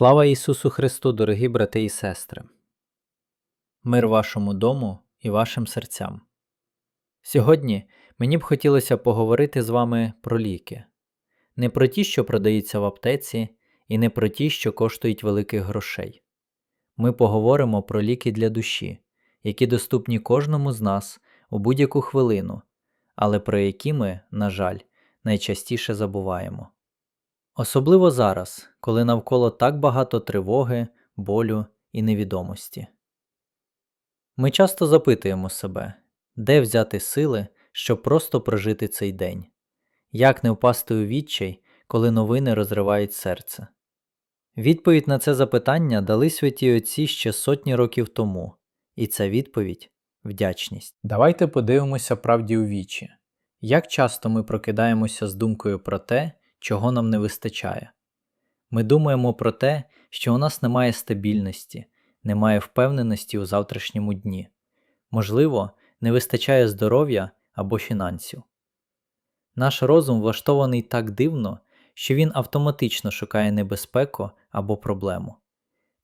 Слава Ісусу Христу, дорогі брати і сестри! Мир вашому дому і вашим серцям. Сьогодні мені б хотілося поговорити з вами про ліки. Не про ті, що продаються в аптеці, і не про ті, що коштують великих грошей. Ми поговоримо про ліки для душі, які доступні кожному з нас у будь-яку хвилину, але про які ми, на жаль, найчастіше забуваємо. Особливо зараз, коли навколо так багато тривоги, болю і невідомості. Ми часто запитуємо себе, де взяти сили, щоб просто прожити цей день, як не впасти у відчай, коли новини розривають серце. Відповідь на це запитання дали святі отці ще сотні років тому, і ця відповідь вдячність. Давайте подивимося правді у вічі. Як часто ми прокидаємося з думкою про те, чого нам не вистачає. Ми думаємо про те, що у нас немає стабільності, немає впевненості у завтрашньому дні, можливо, не вистачає здоров'я або фінансів. Наш розум влаштований так дивно, що він автоматично шукає небезпеку або проблему.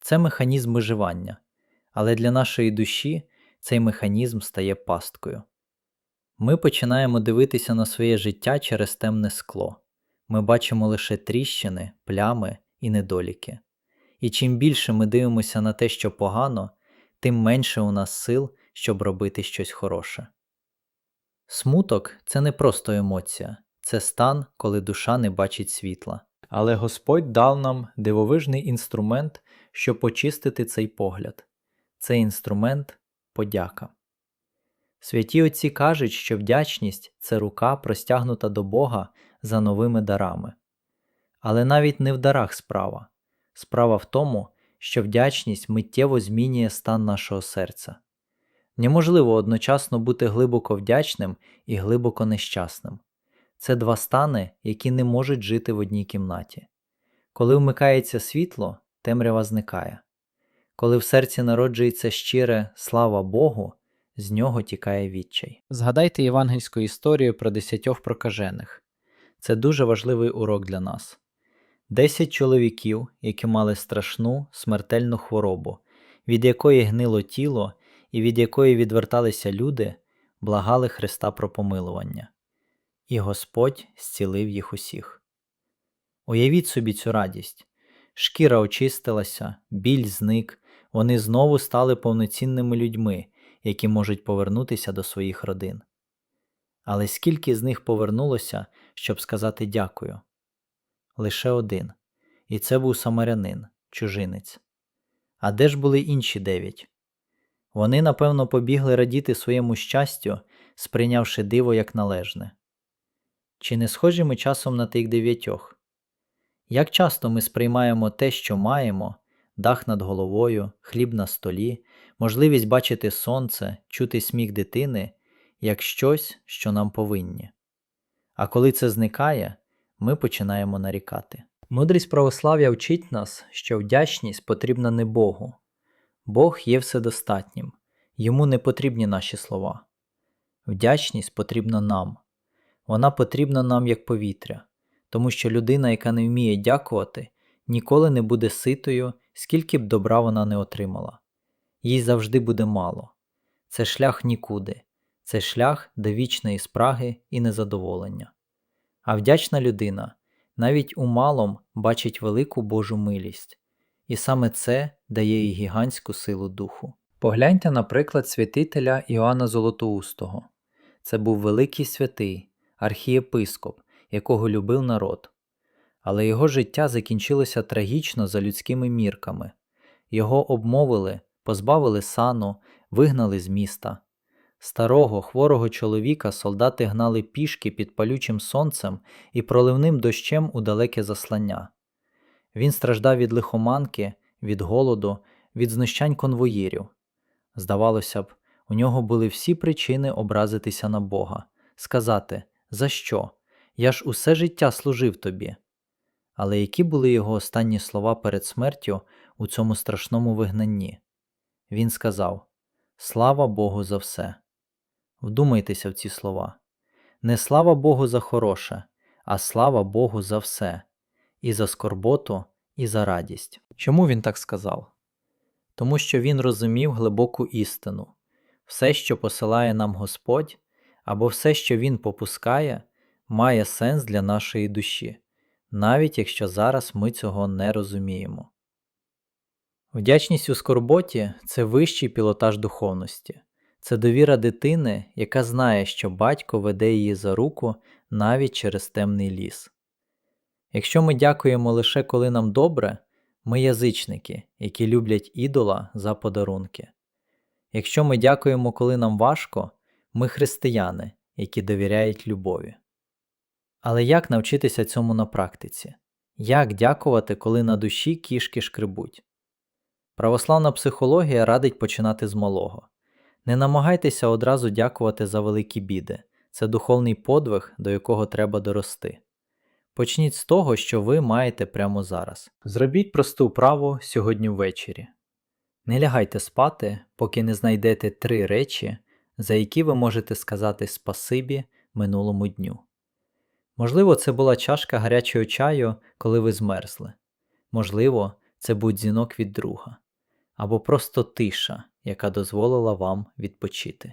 Це механізм виживання, але для нашої душі цей механізм стає пасткою. Ми починаємо дивитися на своє життя через темне скло ми бачимо лише тріщини, плями і недоліки. І чим більше ми дивимося на те, що погано, тим менше у нас сил, щоб робити щось хороше. Смуток це не просто емоція, це стан, коли душа не бачить світла. Але Господь дав нам дивовижний інструмент, щоб почистити цей погляд. Цей інструмент подяка. Святі Отці кажуть, що вдячність це рука, простягнута до Бога за новими дарами. Але навіть не в дарах справа. Справа в тому, що вдячність миттєво змінює стан нашого серця. Неможливо одночасно бути глибоко вдячним і глибоко нещасним. Це два стани, які не можуть жити в одній кімнаті. Коли вмикається світло, темрява зникає. Коли в серці народжується щире слава Богу, з нього тікає відчай. Згадайте євангельську історію про десятьох прокажених. Це дуже важливий урок для нас. Десять чоловіків, які мали страшну смертельну хворобу, від якої гнило тіло і від якої відверталися люди, благали Христа про помилування. І Господь зцілив їх усіх. Уявіть собі цю радість. Шкіра очистилася, біль зник, вони знову стали повноцінними людьми, які можуть повернутися до своїх родин. Але скільки з них повернулося, щоб сказати дякую? Лише один, і це був самарянин, чужинець. А де ж були інші дев'ять? Вони, напевно, побігли радіти своєму щастю, сприйнявши диво як належне. Чи не схожі ми часом на тих дев'ятьох? Як часто ми сприймаємо те, що маємо, дах над головою, хліб на столі, можливість бачити сонце, чути сміх дитини, як щось, що нам повинні. А коли це зникає, ми починаємо нарікати. Мудрість православ'я вчить нас, що вдячність потрібна не Богу. Бог є вседостатнім, йому не потрібні наші слова. Вдячність потрібна нам. Вона потрібна нам як повітря, тому що людина, яка не вміє дякувати, ніколи не буде ситою, скільки б добра вона не отримала. Їй завжди буде мало. Це шлях нікуди, це шлях до вічної спраги і незадоволення. А вдячна людина навіть у малом бачить велику Божу милість, і саме це дає їй гігантську силу духу. Погляньте, наприклад, святителя Іоанна Золотоустого. Це був великий святий, архієпископ, якого любив народ. Але його життя закінчилося трагічно за людськими мірками. Його обмовили, позбавили сану, вигнали з міста. Старого, хворого чоловіка солдати гнали пішки під палючим сонцем і проливним дощем у далеке заслання. Він страждав від лихоманки, від голоду, від знущань конвоїрів. Здавалося б, у нього були всі причини образитися на Бога, сказати За що? Я ж усе життя служив тобі. Але які були його останні слова перед смертю у цьому страшному вигнанні? Він сказав Слава Богу за все. Вдумайтеся в ці слова. Не слава Богу за хороше, а слава Богу за все, і за скорботу, і за радість. Чому він так сказав? Тому що він розумів глибоку істину все, що посилає нам Господь, або все, що Він попускає, має сенс для нашої душі, навіть якщо зараз ми цього не розуміємо. Вдячність у скорботі це вищий пілотаж духовності, це довіра дитини, яка знає, що батько веде її за руку навіть через темний ліс. Якщо ми дякуємо лише коли нам добре, ми язичники, які люблять ідола за подарунки. Якщо ми дякуємо, коли нам важко, ми християни, які довіряють любові. Але як навчитися цьому на практиці? Як дякувати, коли на душі кішки шкребуть? Православна психологія радить починати з малого. Не намагайтеся одразу дякувати за великі біди, це духовний подвиг, до якого треба дорости. Почніть з того, що ви маєте прямо зараз. Зробіть просту вправу сьогодні ввечері. Не лягайте спати, поки не знайдете три речі, за які ви можете сказати спасибі минулому дню. Можливо, це була чашка гарячого чаю, коли ви змерзли. Можливо, це був дзвінок від друга, або просто тиша, яка дозволила вам відпочити.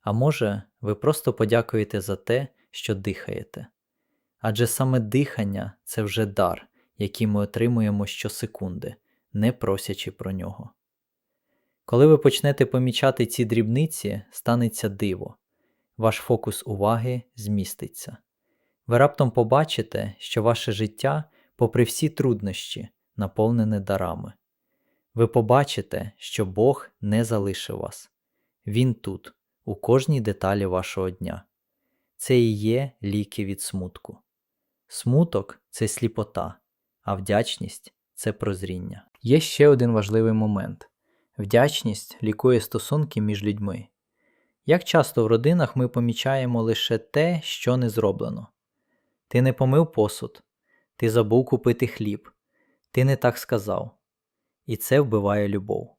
А може, ви просто подякуєте за те, що дихаєте. Адже саме дихання це вже дар, який ми отримуємо щосекунди, не просячи про нього. Коли ви почнете помічати ці дрібниці, станеться диво, ваш фокус уваги зміститься. Ви раптом побачите, що ваше життя, попри всі труднощі, наповнене дарами. Ви побачите, що Бог не залишив вас. Він тут, у кожній деталі вашого дня. Це і є ліки від смутку. Смуток це сліпота, а вдячність це прозріння. Є ще один важливий момент вдячність лікує стосунки між людьми. Як часто в родинах ми помічаємо лише те, що не зроблено. Ти не помив посуд, ти забув купити хліб, ти не так сказав. І це вбиває любов.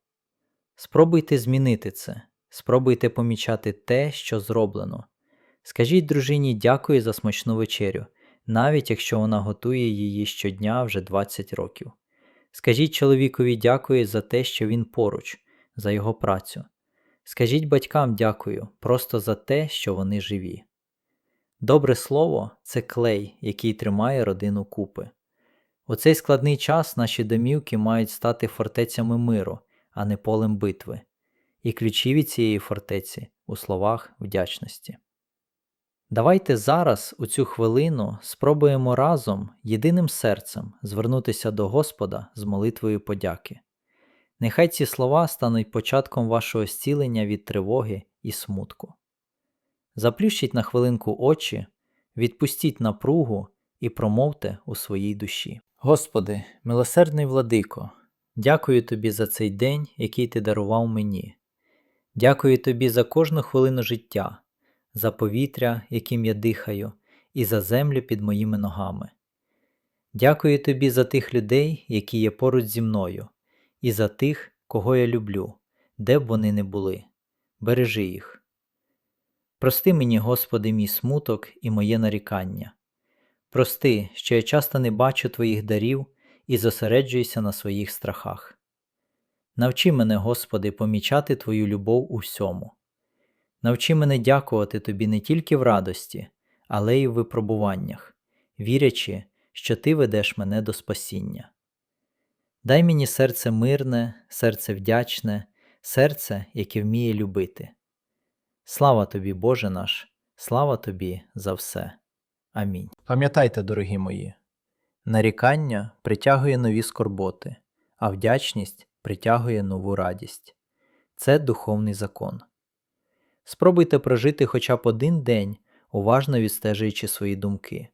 Спробуйте змінити це, спробуйте помічати те, що зроблено. Скажіть дружині дякую за смачну вечерю, навіть якщо вона готує її щодня вже 20 років. Скажіть чоловікові дякую за те, що він поруч, за його працю. Скажіть батькам дякую просто за те, що вони живі. Добре слово це клей, який тримає родину купи. У цей складний час наші домівки мають стати фортецями миру, а не полем битви, і ключі від цієї фортеці у словах вдячності. Давайте зараз, у цю хвилину, спробуємо разом, єдиним серцем, звернутися до Господа з молитвою подяки. Нехай ці слова стануть початком вашого зцілення від тривоги і смутку. Заплющіть на хвилинку очі, відпустіть напругу і промовте у своїй душі. Господи, милосердний владико, дякую Тобі за цей день, який Ти дарував мені. Дякую Тобі за кожну хвилину життя, за повітря, яким я дихаю, і за землю під моїми ногами. Дякую Тобі за тих людей, які є поруч зі мною, і за тих, кого я люблю, де б вони не були. Бережи їх. Прости мені, Господи, мій смуток і моє нарікання. Прости, що я часто не бачу Твоїх дарів і зосереджуюся на своїх страхах. Навчи мене, Господи, помічати Твою любов у всьому. Навчи мене дякувати Тобі не тільки в радості, але й в випробуваннях, вірячи, що Ти ведеш мене до спасіння. Дай мені серце мирне, серце вдячне, серце, яке вміє любити. Слава тобі, Боже наш, слава тобі за все. Амінь. Пам'ятайте, дорогі мої, нарікання притягує нові скорботи, а вдячність притягує нову радість. Це духовний закон. Спробуйте прожити хоча б один день, уважно відстежуючи свої думки.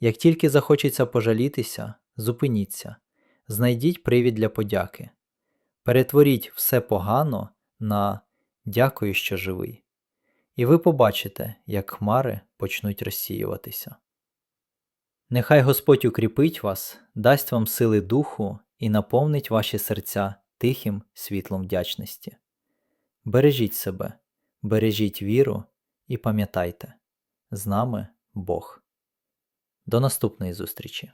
Як тільки захочеться пожалітися, зупиніться, знайдіть привід для подяки. Перетворіть все погано на дякую, що живий і ви побачите, як хмари почнуть розсіюватися. Нехай Господь укріпить вас, дасть вам сили духу і наповнить ваші серця тихим світлом вдячності. Бережіть себе, бережіть віру і пам'ятайте, з нами Бог. До наступної зустрічі!